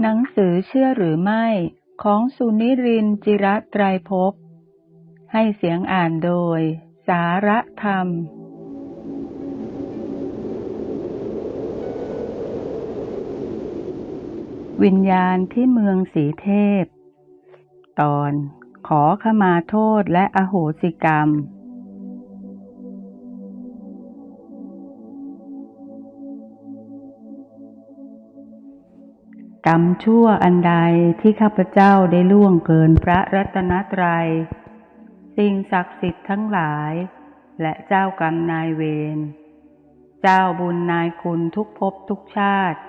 หนังสือเชื่อหรือไม่ของสุนิรินจิระไตรภพ ให้เสียงอ่านโดย สาระธรรม วิญญาณที่เมืองสีเทพ ตอนขอขมาโทษและอโหสิกรรม กรรมชั่วอันใดที่ข้าพเจ้าได้ล่วงเกินพระรัตนตรยัย สิ่งศักดิ์สิทธิ์ทั้งหลาย และเจ้ากรรมนายเวร เจ้าบุญนายคุณทุกภพทุกชาติ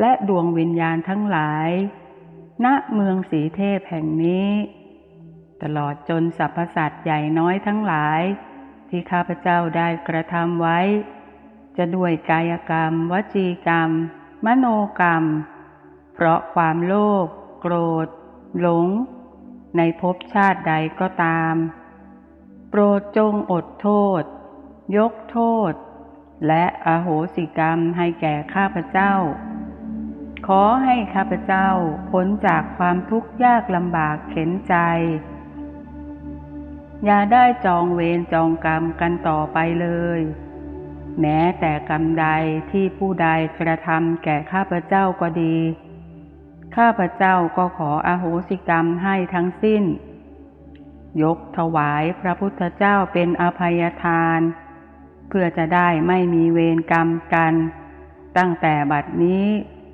และดวงวิญญาณทั้งหลาย ณ เมืองสีเทพแห่งนี้ ตลอดจนสรรพสัตว์ใหญ่น้อยทั้งหลาย ที่ข้าพเจ้าได้กระทำไว้ จะด้วยกายกรรม วจีกรรม มโนกรรม เพราะความโลภโกรธ หลง ในภพชาติใดก็ตาม โปรดจงอดโทษ ยกโทษ และอโหสิกรรมให้แก่ข้าพเจ้า ขอให้ข้าพเจ้าพ้นจากความทุกข์ยากลำบากเข็นใจ อย่าได้จองเวรจองกรรมกันต่อไปเลยแม้แต่กรรมใดที่ผู้ใดกระทำแก่ข้าพเจ้าก็ดี ข้าพเจ้าก็ขออโหสิกรรมให้ทั้งสิ้น ยกถวายพระพุทธเจ้าเป็นอภัยทาน เพื่อจะได้ไม่มีเวรกรรมกัน ตั้งแต่บัดนี้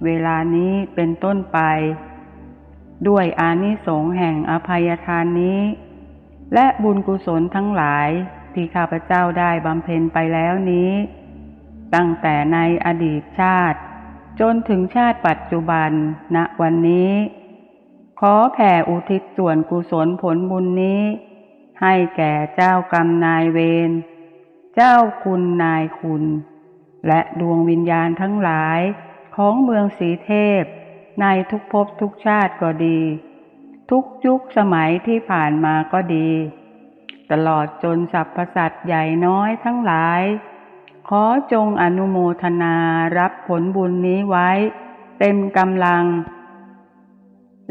เวลานี้เป็นต้นไป ด้วยอานิสงส์แห่งอภัยทานนี้ และบุญกุศลทั้งหลายที่ข้าพเจ้าได้บำเพ็ญไปแล้วนี้ ตั้งแต่ในอดีตชาติ จนถึงชาติปัจจุบันณวันนี้ ขอแผ่อุทิศส่วนกุศลผลบุญนี้ ให้แก่เจ้ากรรมนายเวร เจ้าคุณนายคุณ และดวงวิญญาณทั้งหลายของเมืองสีเทพ ในทุกภพทุกชาติก็ดี ทุกยุคสมัยที่ผ่านมาก็ดี ตลอดจนสรรพสัตว์ใหญ่น้อยทั้งหลาย ขอจงอนุโมทนารับผลบุญนี้ไว้ เต็มกำลัง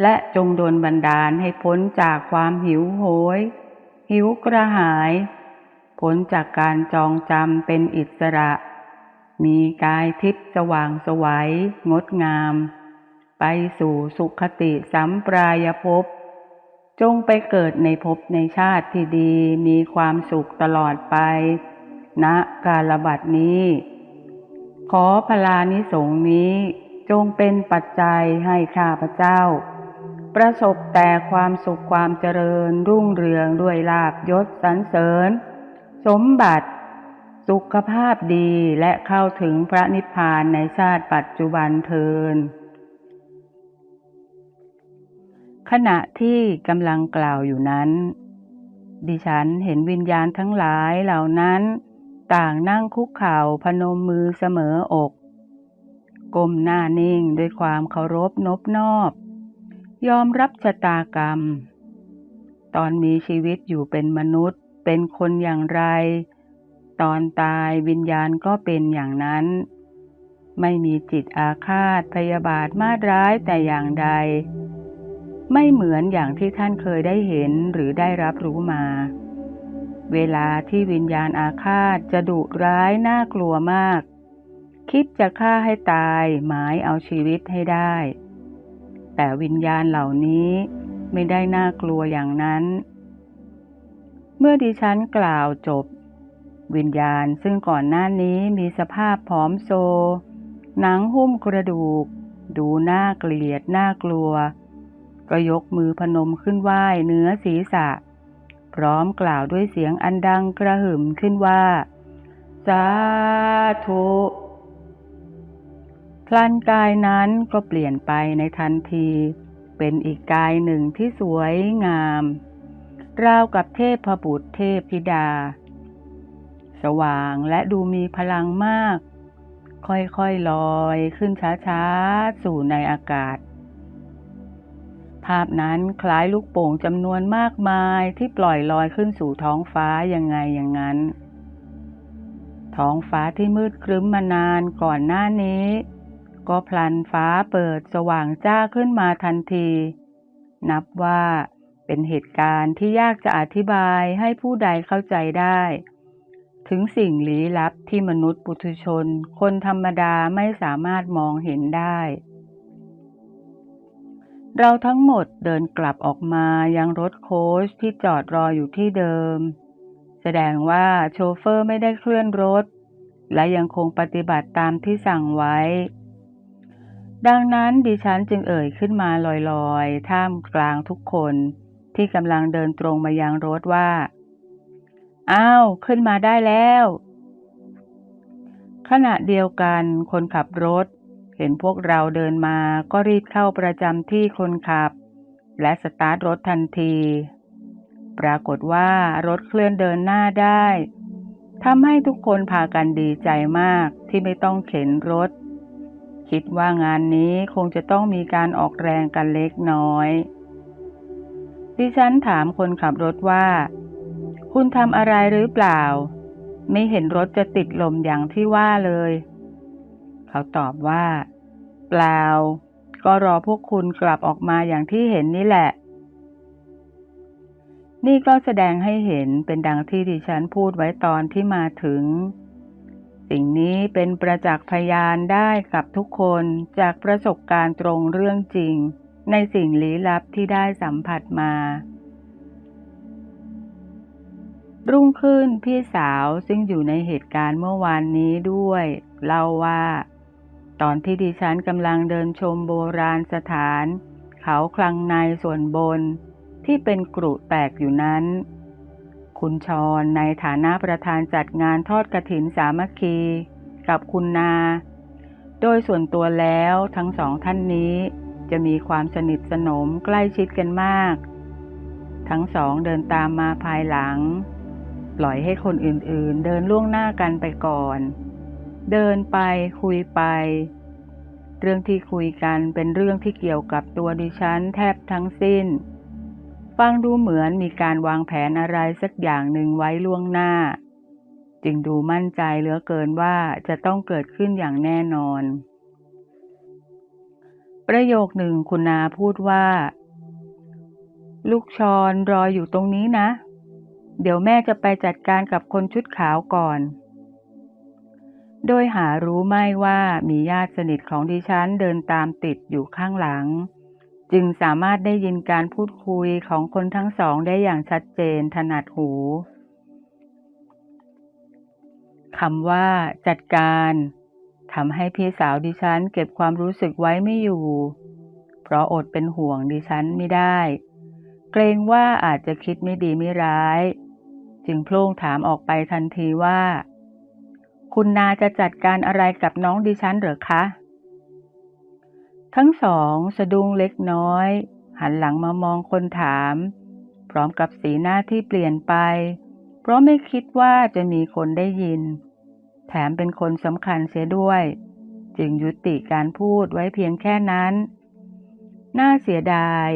และจงโดนบันดาลให้พ้นจากความหิวโหย หิวกระหาย พ้นจากการจองจำเป็นอิสระ มีกายทิพย์สว่างสวัยงดงาม ไปสู่สุขติสัมปรายภพจงไปเกิดในภพในชาติที่ดีมีความสุขตลอดไป ณกาลบัดนี้ ขอพลานิสงนี้จงเป็นปัจจัยให้ข้าพเจ้า ประสบแต่ความสุขความเจริญรุ่งเรืองด้วยลาบยศสรรเสริญ สมบัติ สุขภาพดีและเข้าถึงพระนิพพานในชาติปัจจุบันเทินขณะที่กำลังกล่าวอยู่นั้น ดิฉันเห็นวิญญาณทั้งหลายเหล่านั้น ต่างนั่งคุกเข่าพนมมือเสมออกก้มหน้านิ่งด้วยความเคารพนบนอบ ยอมรับชะตากรรม ตอนมีชีวิตอยู่เป็นมนุษย์เป็นคนอย่างไร ตอนตายวิญญาณก็เป็นอย่างนั้น ไม่มีจิตอาฆาตพยาบาทมาร้ายแต่อย่างใด ไม่เหมือนอย่างที่ท่านเคยได้เห็นหรือได้รับรู้มา เวลาที่วิญญาณอาฆาตจะดุร้ายน่ากลัวมาก คิดจะฆ่าให้ตายหมายเอาชีวิตให้ได้ แต่วิญญาณเหล่านี้ไม่ได้น่ากลัวอย่างนั้น เมื่อดิฉันกล่าวจบ วิญญาณซึ่งก่อนหน้านี้มีสภาพผอมโซ หนังหุ้มกระดูก ดูน่าเกลียดน่ากลัว ก็ยกมือพนมขึ้นไหว้เนื้อศีรษะ พร้อมกล่าวด้วยเสียงอันดังกระหึ่มขึ้นว่า สาธุพลันกายนั้นก็เปลี่ยนไปในทันที เป็นอีกกายหนึ่งที่สวยงาม ราวกับเทพบุตรเทพธิดา สว่างและดูมีพลังมาก ค่อยๆลอยขึ้นช้าๆ สู่ในอากาศ ภาพนั้นคล้ายลูกโป่งจำนวนมากมายที่ปล่อยลอยขึ้นสู่ท้องฟ้ายังไงอย่างนั้น ท้องฟ้าที่มืดครึ้มมานานก่อนหน้านี้ ก็พลันฟ้าเปิดสว่างจ้าขึ้นมาทันที นับว่าเป็นเหตุการณ์ที่ยากจะอธิบายให้ผู้ใดเข้าใจได้ ถึงสิ่งลี้ลับที่มนุษย์ปุถุชน คนธรรมดาไม่สามารถมองเห็นได้ เราทั้งหมดเดินกลับออกมายังรถโค้ชที่จอดรออยู่ที่เดิม แสดงว่าโชเฟอร์ไม่ได้เคลื่อนรถ และยังคงปฏิบัติตามที่สั่งไว้ ดังนั้นดิฉันจึงเอ่ยขึ้นมาลอยๆ ท่ามกลางทุกคนที่กำลังเดินตรงมายังรถว่า อ้าว ขึ้นมาได้แล้ว ขณะเดียวกันคนขับรถ เห็นพวกเราเดินมาก็รีบเข้าประจำที่คนขับ และสตาร์ทรถทันที ปรากฏว่ารถเคลื่อนเดินหน้าได้ทำให้ทุกคนพากันดีใจมากที่ไม่ต้องเข็นรถ คิดว่างานนี้คงจะต้องมีการออกแรงกันเล็กน้อย ดิฉันถามคนขับรถว่า คุณทำอะไรหรือเปล่า ไม่เห็นรถจะติดลมอย่างที่ว่าเลย เขาตอบว่า เปล่า ก็รอพวกคุณกลับออกมาอย่างที่เห็นนี่แหละ นี่ก็แสดงให้เห็นเป็นดังที่ดิฉันพูดไว้ตอนที่มาถึง สิ่งนี้เป็นประจักษ์พยานได้กับทุกคนจากประสบการณ์ตรงเรื่องจริง ในสิ่งลี้ลับที่ได้สัมผัสมารุ่งขึ้นพี่สาวซึ่งอยู่ในเหตุการณ์เมื่อวานนี้ด้วย เล่าว่า ตอนที่ดิฉันกำลังเดินชมโบราณสถาน เขาคลังในส่วนบน ที่เป็นกรุแตกอยู่นั้น คุณชรในฐานะประธานจัดงานทอดกระถินสามัคคี กับคุณนา โดยส่วนตัวแล้วทั้งสองท่านนี้จะมีความสนิทสนมใกล้ชิดกันมาก ทั้งสองเดินตามมาภายหลัง ปล่อยให้คนอื่นๆ เดินล่วงหน้ากันไปก่อน เดินไปคุยไป เรื่องที่คุยกันเป็นเรื่องที่เกี่ยวกับตัวดิฉันแทบทั้งสิ้น ฟังดูเหมือนมีการวางแผนอะไรสักอย่างหนึ่งไว้ล่วงหน้า จึงดูมั่นใจเหลือเกินว่าจะต้องเกิดขึ้นอย่างแน่นอน ประโยคหนึ่งคุณนาพูดว่า ลูกชอนรออยู่ตรงนี้นะ เดี๋ยวแม่จะไปจัดการกับคนชุดขาวก่อน โดยหารู้ไม่ว่ามีญาติสนิทของดิฉันเดินตามติดอยู่ข้างหลัง จึงสามารถได้ยินการพูดคุยของคนทั้งสองได้อย่างชัดเจนถนัดหูคำว่า จัดการทำให้พี่สาวดิฉันเก็บความรู้สึกไว้ไม่อยู่ เพราะอดเป็นห่วงดิฉันไม่ได้ เกรงว่าอาจจะคิดไม่ดีไม่ร้าย จึงพล่งถามออกไปทันทีว่า คุณนาจะจัดการอะไรกับน้องดิฉันหรือคะ ทั้งสองสะดุ้งเล็กน้อย หันหลังมามองคนถาม พร้อมกับสีหน้าที่เปลี่ยนไป เพราะไม่คิดว่าจะมีคนได้ยิน แถมเป็นคนสำคัญเสียด้วย จึงยุติการพูดไว้เพียงแค่นั้น น่าเสียดาย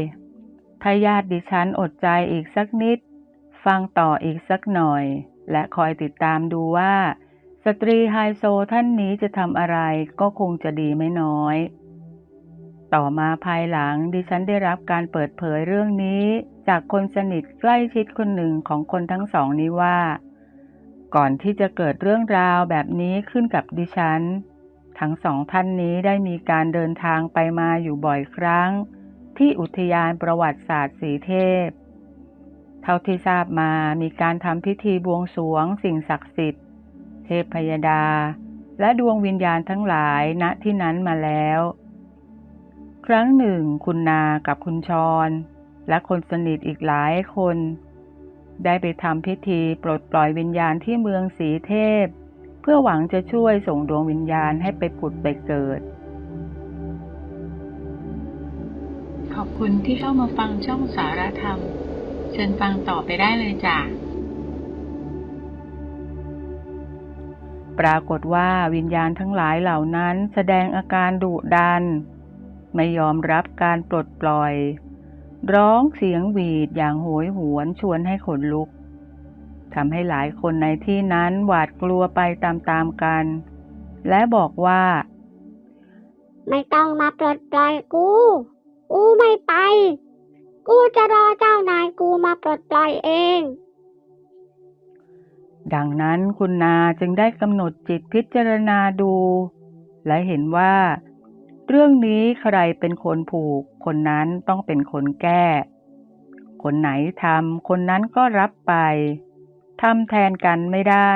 ถ้าญาติดิฉันอดใจอีกสักนิด ฟังต่ออีกสักหน่อย และคอยติดตามดูว่า ตรีไฮโซท่านนี้จะทำอะไรก็คงจะดีไม่น้อย ต่อมาภายหลังดิฉันได้รับการเปิดเผยเรื่องนี้ จากคนสนิทใกล้ชิดคนหนึ่งของคนทั้งสองนี้ว่า ก่อนที่จะเกิดเรื่องราวแบบนี้ขึ้นกับดิฉัน ทั้งสองท่านนี้ได้มีการเดินทางไปมาอยู่บ่อยครั้ง ที่อุทยานประวัติศาสตร์สีเทพ เท่าที่ทราบมามีการทำพิธีบวงสรวงสิ่งศักดิ์สิทธิ์ เทพพยดา และดวงวิญญาณทั้งหลายณที่นั้นมาแล้ว ครั้งหนึ่งคุณนากับคุณชรและคนสนิทอีกหลายคน ได้ไปทำพิธีปลดปล่อยวิญญาณที่เมืองสีเทพ เพื่อหวังจะช่วยส่งดวงวิญญาณให้ไปผุดไปเกิด ขอบคุณที่เข้ามาฟังช่องสารธรรม เชิญฟังต่อไปได้เลยจ้ะ ปรากฏว่าวิญญาณทั้งหลายเหล่านั้นแสดงอาการดุดัน ไม่ยอมรับการปลดปล่อย ร้องเสียงหวีดอย่างโหยหวนชวนให้ขนลุกทำให้หลายคนในที่นั้นหวาดกลัวไปตามๆกัน และบอกว่า ไม่ต้องมาปลดปล่อยกู กูไม่ไป กูจะรอเจ้านายกูมาปลดปล่อยเอง ดังนั้นคุณนาจึงได้กำหนดจิตพิจารณาดู และเห็นว่า เรื่องนี้ใครเป็นคนผูก คนนั้นต้องเป็นคนแก้ คนไหนทำคนนั้นก็รับไปทำแทนกันไม่ได้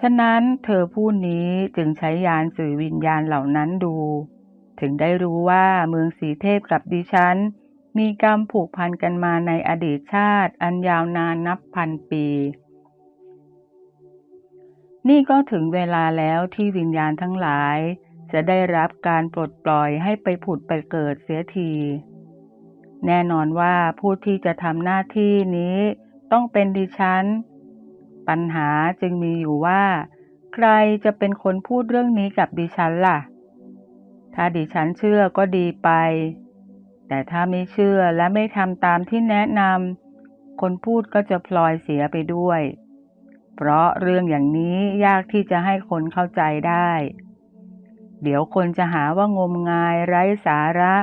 ฉะนั้นเธอผู้นี้จึงใช้ยานสื่อวิญญาณเหล่านั้นดู ถึงได้รู้ว่าเมืองสีเทพกับดิฉัน มีกรรมผูกพันกันมาในอดีตชาติอันยาวนานนับพันปี นี่ก็ถึงเวลาแล้วที่วิญญาณทั้งหลาย จะได้รับการปลดปล่อยให้ไปผุดไปเกิดเสียที แน่นอนว่าผู้ที่จะทำหน้าที่นี้ต้องเป็นดิฉัน ปัญหาจึงมีอยู่ว่า ใครจะเป็นคนพูดเรื่องนี้กับดิฉันล่ะ ถ้าดิฉันเชื่อก็ดีไป แต่ถ้าไม่เชื่อและไม่ทำตามที่แนะนำคนพูดก็จะพลอยเสียไปด้วย เพราะเรื่องอย่างนี้ยากที่จะให้คนเข้าใจได้ เดี๋ยวคนจะหาว่างมงายไร้สาระ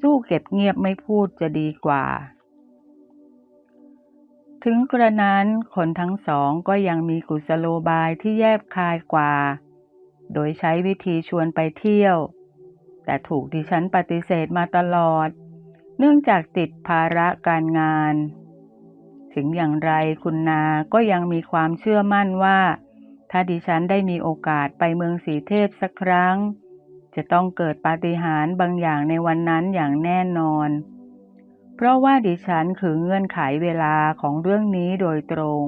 สู้เก็บเงียบไม่พูดจะดีกว่า ถึงกระนั้นคนทั้งสองก็ยังมีกุศโลบายที่แยบคายกว่า โดยใช้วิธีชวนไปเที่ยว แต่ถูกดิฉันปฏิเสธมาตลอด เนื่องจากติดภาระการงาน ถึงอย่างไรคุณนาก็ยังมีความเชื่อมั่นว่า ถ้าดิฉันได้มีโอกาสไปเมืองสีเทพสักครั้ง จะต้องเกิดปาฏิหาริย์บางอย่างในวันนั้นอย่างแน่นอน เพราะว่าดิฉันคือเงื่อนไขเวลาของเรื่องนี้โดยตรง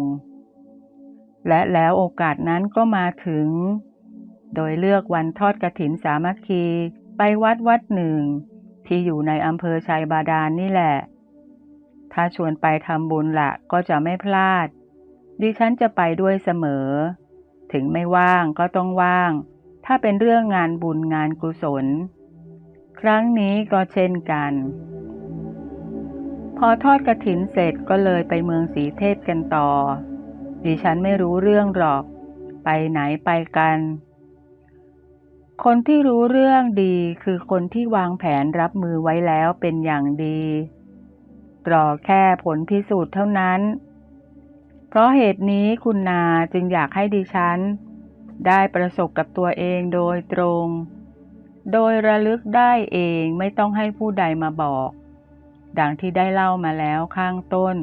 และแล้วโอกาสนั้นก็มาถึง โดยเลือกวันทอดกระถินสามัคคีไปวัดวัดหนึ่ง ที่อยู่ในอำเภอชัยบาดาลนนี่แหละ ถ้าชวนไปทำบุญละก็จะไม่พลาด ดิฉันจะไปด้วยเสมอ ถึงไม่ว่างก็ต้องว่าง ถ้าเป็นเรื่องงานบุญงานกุศล ครั้งนี้ก็เช่นกัน พอทอดกระถินเสร็จก็เลยไปเมืองสีเทพกันต่อ ดิฉันไม่รู้เรื่องหรอก ไปไหนไปกันคนที่รู้เรื่องดีคือคนที่วางแผนรับมือไว้แล้วเป็นอย่างดี รอแค่ผลพิสูจน์เท่านั้น เพราะเหตุนี้คุณนาจึงอยากให้ดิฉัน ได้ประสบกับตัวเองโดยตรง โดยระลึกได้เองไม่ต้องให้ผู้ใดมาบอก ดังที่ได้เล่ามาแล้วข้างต้น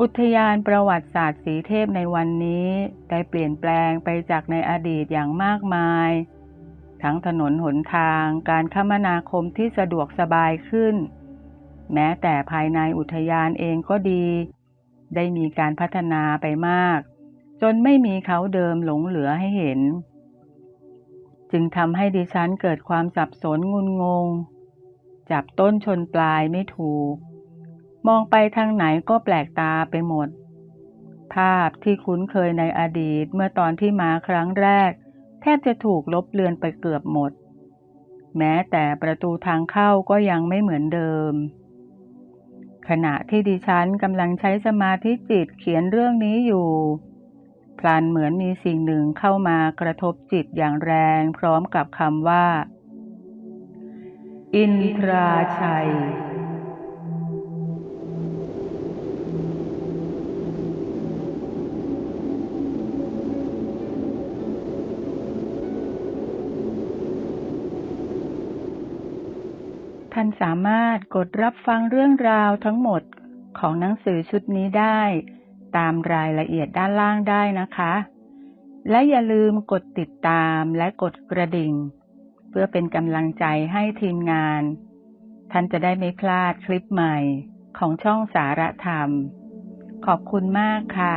อุทยานประวัติศาสตร์สีเทพในวันนี้ได้เปลี่ยนแปลงไปจากในอดีตอย่างมากมายทั้งถนนหนทางการคมนาคมที่สะดวกสบายขึ้น แม้แต่ภายในอุทยานเองก็ดี ได้มีการพัฒนาไปมาก จนไม่มีเขาเดิมหลงเหลือให้เห็น จึงทำให้ดิฉันเกิดความสับสนงุนงง จับต้นชนปลายไม่ถูก มองไปทางไหนก็แปลกตาไปหมด ภาพที่คุ้นเคยในอดีตเมื่อตอนที่มาครั้งแรก แทบจะถูกลบเลือนไปเกือบหมด แม้แต่ประตูทางเข้าก็ยังไม่เหมือนเดิม ขณะที่ดิฉันกำลังใช้สมาธิจิตเขียนเรื่องนี้อยู่ พลันเหมือนมีสิ่งหนึ่งเข้ามากระทบจิตอย่างแรงพร้อมกับคำว่า อินทราชัย ท่านสามารถกดรับฟังเรื่องราวทั้งหมดของหนังสือชุดนี้ได้ ตามรายละเอียดด้านล่างได้นะคะ และอย่าลืมกดติดตามและกดกระดิ่ง เพื่อเป็นกำลังใจให้ทีมงาน ท่านจะได้ไม่พลาดคลิปใหม่ของช่องสารธรรม ขอบคุณมากค่ะ